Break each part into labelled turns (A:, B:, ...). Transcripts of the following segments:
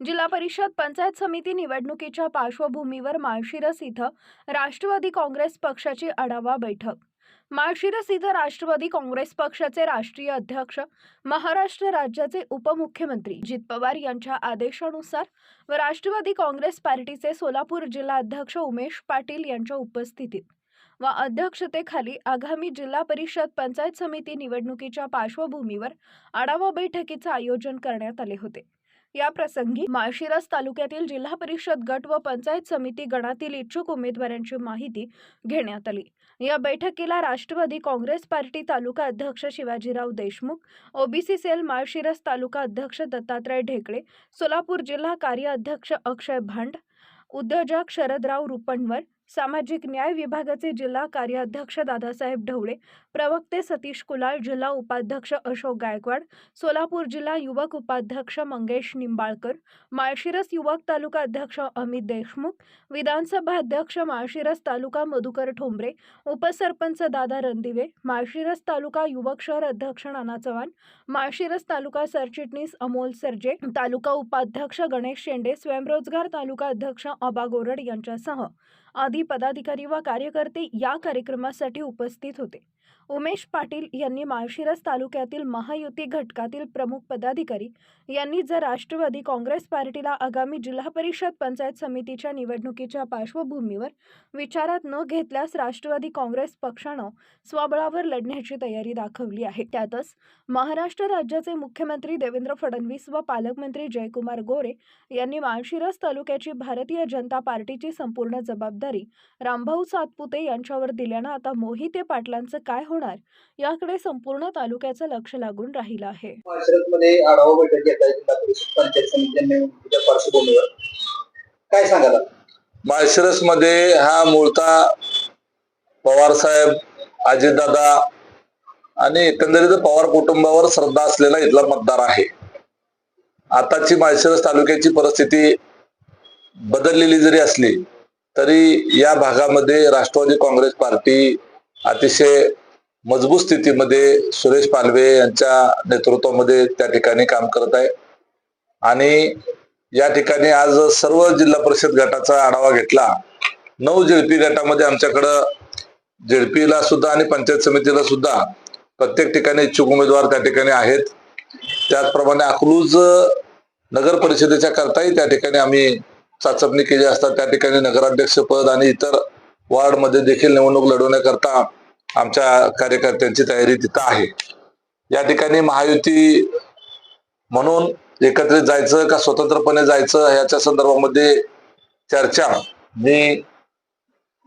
A: जिल्हा परिषद पंचायत समिती निवडणुकीच्या पार्श्वभूमीवर माळशिरस इथं राष्ट्रवादी काँग्रेस पक्षाची आढावा बैठक. माळशिरस इथं राष्ट्रवादी काँग्रेस पक्षाचे राष्ट्रीय अध्यक्ष महाराष्ट्र राज्याचे उपमुख्यमंत्री अजित पवार यांच्या आदेशानुसार व राष्ट्रवादी काँग्रेस पार्टीचे सोलापूर जिल्हा अध्यक्ष उमेश पाटील यांच्या उपस्थितीत व अध्यक्षतेखाली आगामी जिल्हा परिषद पंचायत समिती निवडणुकीच्या पार्श्वभूमीवर आढावा बैठकीचं आयोजन करण्यात आले होते. या प्रसंगी माळशिरस तालुक्यातील जिल्हा परिषद गट व पंचायत समिती गणातील इच्छुक उमेदवारांची माहिती घेण्यात आली. या बैठकीला राष्ट्रवादी काँग्रेस पार्टी तालुका अध्यक्ष शिवाजीराव देशमुख ओबीसी सेल माळशिरस तालुका अध्यक्ष दत्तात्रय ढेकळे सोलापूर जिल्हा कार्य अध्यक्ष अक्षय भांड उद्योजक शरदराव रुपणवर सामाजिक न्याय विभागाचे जिल्हा कार्याध्यक्ष दादासाहेब ढवळे प्रवक्ते सतीश कुलाळ जिल्हा उपाध्यक्ष अशोक गायकवाड सोलापूर जिल्हा युवक उपाध्यक्ष मंगेश निंबाळकर माळशिरस युवक तालुका अध्यक्ष अमित देशमुख विधानसभा अध्यक्ष माळशिरस तालुका मधुकर ठोंबरे उपसरपंच दादा रणदिवे माळशिरस तालुका युवक शहर अध्यक्ष नाना चव्हाण माळशिरस तालुका सरचिटणीस अमोल सरजे तालुका उपाध्यक्ष गणेश शेंडे स्वयंरोजगार तालुका अध्यक्ष अबा गोरड यांच्यासह आदी पदाधिकारी व कार्यकर्ते या कार्यक्रमासाठी उपस्थित होते. उमेश पाटील यांनी माळशिरस तालुक्यातील महायुती घटकातील प्रमुख पदाधिकारी यांनी जर राष्ट्रवादी काँग्रेस पार्टीला आगामी जिल्हा परिषद पंचायत समितीच्या निवडणुकीच्या पार्श्वभूमीवर विचारात न घेतल्यास राष्ट्रवादी काँग्रेस पक्षानं स्वबळावर लढण्याची तयारी दाखवली आहे. त्यातच महाराष्ट्र राज्याचे मुख्यमंत्री देवेंद्र फडणवीस व पालकमंत्री जयकुमार गोरे यांनी माळशिरस तालुक्याची भारतीय जनता पार्टीची संपूर्ण जबाबदारी रामभाऊ सातपुते यांच्यावर दिल्यानं आता मोहिते पाटलांचं काय होणार? याकडे संपूर्ण तालुक्याचं लक्ष लागून राहिलं आहे.
B: मध्ये आढावा बैठक काय सांगाल
C: माळशिरसमध्ये हा मूळता पवार साहेब अजितदादा आणि एकंदरीत पवार कुटुंबावर श्रद्धा असलेला इथला मतदार आहे. आताची माळशिरस तालुक्याची परिस्थिती बदललेली जरी असली तरी या भागामध्ये राष्ट्रवादी काँग्रेस पार्टी अतिशय मजबूत स्थितीमध्ये सुरेश पालवे यांच्या नेतृत्वामध्ये त्या ठिकाणी काम करत आहे. आणि या ठिकाणी आज सर्व जिल्हा परिषद गटाचा आढावा घेतला. नऊ जेडपी गटामध्ये आमच्याकडं जेडपीला सुद्धा आणि पंचायत समितीला सुद्धा प्रत्येक ठिकाणी इच्छुक उमेदवार त्या ठिकाणी आहेत. त्याचप्रमाणे अकलूज नगर परिषदेच्या करताही त्या ठिकाणी आम्ही चाचपणी केली असता त्या ठिकाणी नगराध्यक्षपद आणि इतर वार्डमध्ये देखील निवडणूक लढवण्याकरता आमच्या कार्यकर्त्यांची तयारी तिथं आहे. या ठिकाणी महायुती म्हणून एकत्रित जायचं का स्वतंत्रपणे जायचं ह्याच्या संदर्भामध्ये चर्चा मी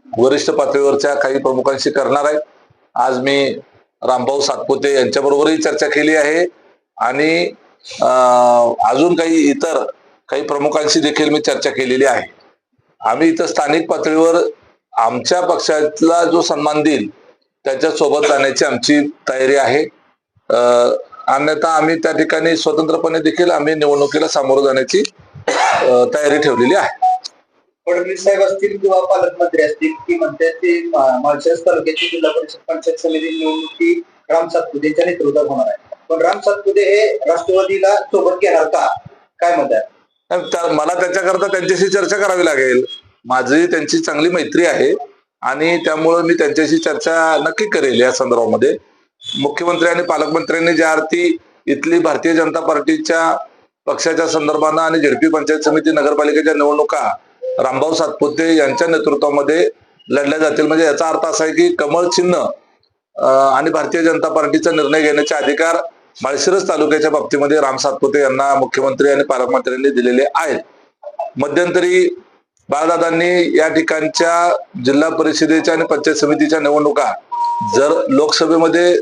C: वरिष्ठ पातळीवरच्या काही प्रमुखांशी करणार आहे. आज मी रामभाऊ सातपुते यांच्याबरोबरही चर्चा केली आहे आणि अजून काही इतर काही प्रमुखांशी देखील मी चर्चा केलेली आहे. आम्ही इथं स्थानिक पातळीवर आमच्या पक्षातला जो सन्मान देईल त्याच्या सोबत जाण्याची आमची तयारी आहे. अन्यथा आम्ही त्या ठिकाणी स्वतंत्रपणे देखील आम्ही निवडणुकीला सामोरं जाण्याची तयारी ठेवलेली आहे.
B: फडणवीस साहेब असतील किंवा पालकमंत्री असतील ती म्हणतात ते मा- माळशिरस तालुक्याची जिल्हा परिषद पंचायत समिती निवडणुकी राम सातपुते यांच्या नेतृत्वात होणार आहे. पण राम सातपुते हे राष्ट्रवादीला सोबत घेणार का? काय म्हणतात
C: आणि त्या- मला त्याच्याकरता त्यांच्याशी चर्चा करावी लागेल. माझी त्यांची चांगली मैत्री आहे. आणि त्यामुळं मी त्यांच्याशी चर्चा नक्की करेल या संदर्भामध्ये. मुख्यमंत्री आणि पालकमंत्र्यांनी ज्या अर्थी इथली भारतीय जनता पार्टीच्या पक्षाच्या संदर्भानं आणि झेडपी पंचायत समिती नगरपालिकेच्या निवडणुका रामभाऊ सातपुते यांच्या नेतृत्वामध्ये लढल्या जातील. म्हणजे याचा अर्थ असा आहे की कमळ चिन्ह आणि भारतीय जनता पार्टीचा निर्णय घेण्याचे अधिकार माळशिरस तालुक्याच्या बाबतीमध्ये राम सातपुते यांना मुख्यमंत्री आणि पालकमंत्र्यांनी दिलेले आहेत. मध्यंतरी बाळदादांनी या ठिकाणच्या जिल्हा परिषदेच्या आणि पंचायत समितीच्या निवडणुका जर लोकसभेमध्ये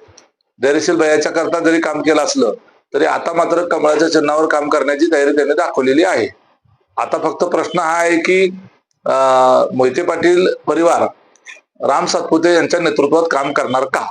C: धैर्यशील भयाच्या करता जरी काम केलं असलं तरी आता मात्र कमळाच्या चिन्हावर काम करण्याची तयारी त्यांनी दाखवलेली आहे. आता फक्त प्रश्न हा आहे की मोहिते पाटील परिवार राम सातपुते यांच्या नेतृत्वात काम करणार का?